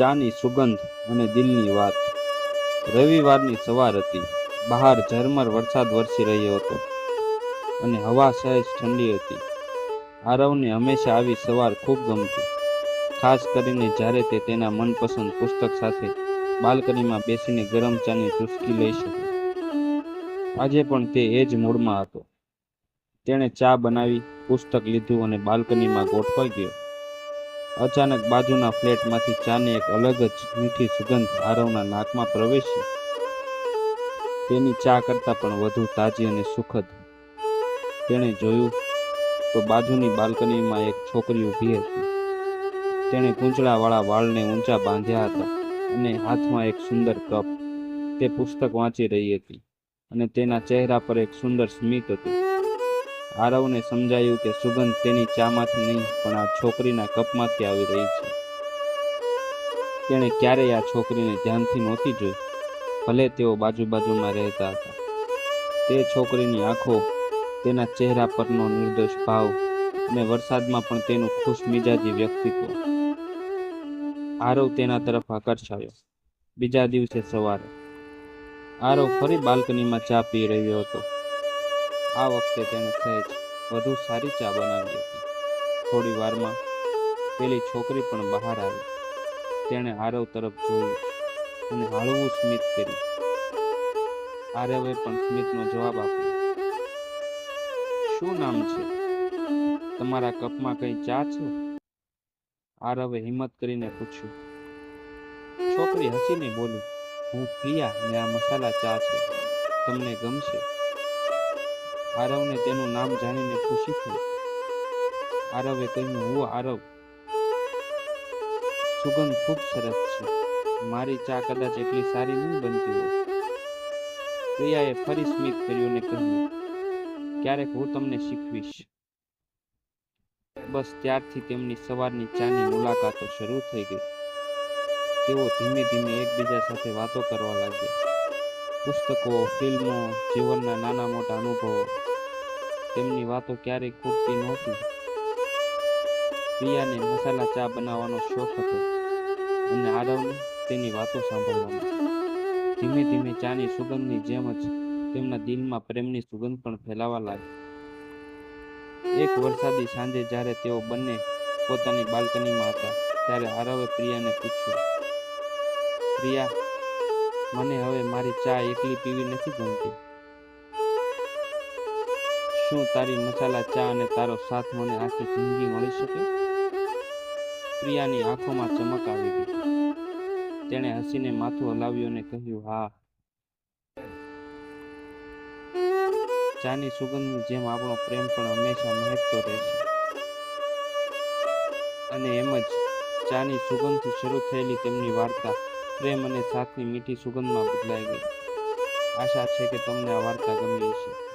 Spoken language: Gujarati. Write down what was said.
ચાની સુગંધ અને દિલની વાત. રવિવારની સવાર હતી. બહાર ઝરમર વરસાદ વરસી રહ્યો હતો અને હવા સહેજ ઠંડી હતી. આરવને હંમેશા આવી સવાર ખૂબ ગમતી. ખાસ કરીને જ્યારે તે તેના મનપસંદ પુસ્તક સાથે બાલ્કનીમાં બેસીને ગરમ ચાની ચુસ્કી લઈ શકે. આજે પણ તે એ જ મૂડમાં હતો. તેણે ચા બનાવી, પુસ્તક લીધું અને બાલ્કનીમાં ગોઠવાઈ ગયો. અચાનક બાજુના ફ્લેટમાંથી ચાની એક અલગ જ મીઠી સુગંધ આરવના નાકમાં પ્રવેશી. તેની ચા કરતાં પણ વધુ તાજી અને સુખદ. તેણે જોયું તો બાજુની બાલ્કનીમાં એક છોકરી ઊભી હતી. તેણે ગૂંચળાવાળા વાળને ઊંચા બાંધ્યા હતા અને હાથમાં એક સુંદર કપ. તે પુસ્તક વાંચી રહી હતી અને તેના ચહેરા પર એક સુંદર સ્મિત હતું. આરવને સમજાયું કે સુગંધ તેની ચામાંથી નહીં, પણ આ છોકરીના કપમાંથી આવી રહી છે. તેણે ક્યારેય આ છોકરીને ધ્યાનથી નહોતી જોઈ. ભલે તેઓ બાજુ બાજુમાં રહેતા હતા. તે છોકરીની આંખો, તેના ચહેરા પરનો નિર્દોષ ભાવ અને વરસાદમાં પણ તેનું ખુશ મિજાજી વ્યક્તિત્વ. આરવ તેના તરફ આકર્ષાયો. બીજા દિવસે સવારે. આરવ ફરી બાલ્કનીમાં ચા પી રહ્યો હતો. આ વખતે તેણે સહેજ વધુ સારી ચા બનાવી હતી. થોડી વારમાં પેલી છોકરી પણ બહાર આવી. તેણે આરવ તરફ જોયું અને હળવું સ્મિત કર્યું. આરવે પણ સ્મિતનો જવાબ આપ્યો. શું નામ છે? તમારા કપમાં કઈ ચા છે? આરવે હિંમત કરીને પૂછ્યું. છોકરી હસીને બોલી, હું પ્રિયા ને આ મસાલા ચા છે. તમને ગમશે? આરવને તેનું નામ જાણીને ખુશી થઈ. આરવે કહ્યું, હું આરવ, સુગંધ ખૂબ સરસ છે. મારી ચા કદાચ એટલી સારી નહીં બનતી હોય. પ્રિયાએ ફરી સ્મિત કર્યું ને કહ્યું, ક્યારેક હું તમને શીખવીશ. બસ ત્યારથી તેમની સવારની ચાની મુલાકાતો શરૂ થઈ ગઈ. તેઓ ધીમે ધીમે એકબીજા સાથે વાતો કરવા લાગ્યા. પુસ્તકો, ફિલ્મો, જીવનના નાના મોટા અનુભવો. તેમની વાતો ક્યારેય ખૂટતી નહોતી. પ્રિયાને મસાલા ચા બનાવવાનો શોખ હતો અને આરવને તેની વાતો સાંભળવાનો. ધીમે ધીમે ચાની સુગંધની જેમ જ તેમના દિલમાં પ્રેમની સુગંધ પણ ફેલાવા લાગી. એક વરસાદી સાંજે જ્યારે તેઓ બંને પોતાની બાલ્કનીમાં હતા, ત્યારે આરવે પ્રિયાને પૂછ્યું, પ્રિયા મને હવે મારી ચા એકલી પીવી નથી ગમતી. શું તારી મસાલા ચા અને તારો સાથ મને આખી જિંદગી મળી શકે? પ્રિયાની આંખોમાં ચમક આવી ગઈ. તેણે હસીને માથું હલાવ્યું અને કહ્યું, હા. ચાની સુગંધની જેમ આપણો પ્રેમ પણ હંમેશા મહેકતો રહેશે અને એમ જ ચાની સુગંધથી શરૂ થયેલી તેમની વાર્તા પ્રેમ અને સાથની મીઠી સુગંધમાં બદલાઈ ગઈ. આશા છે કે તમને આ વાર્તા ગમી હશે.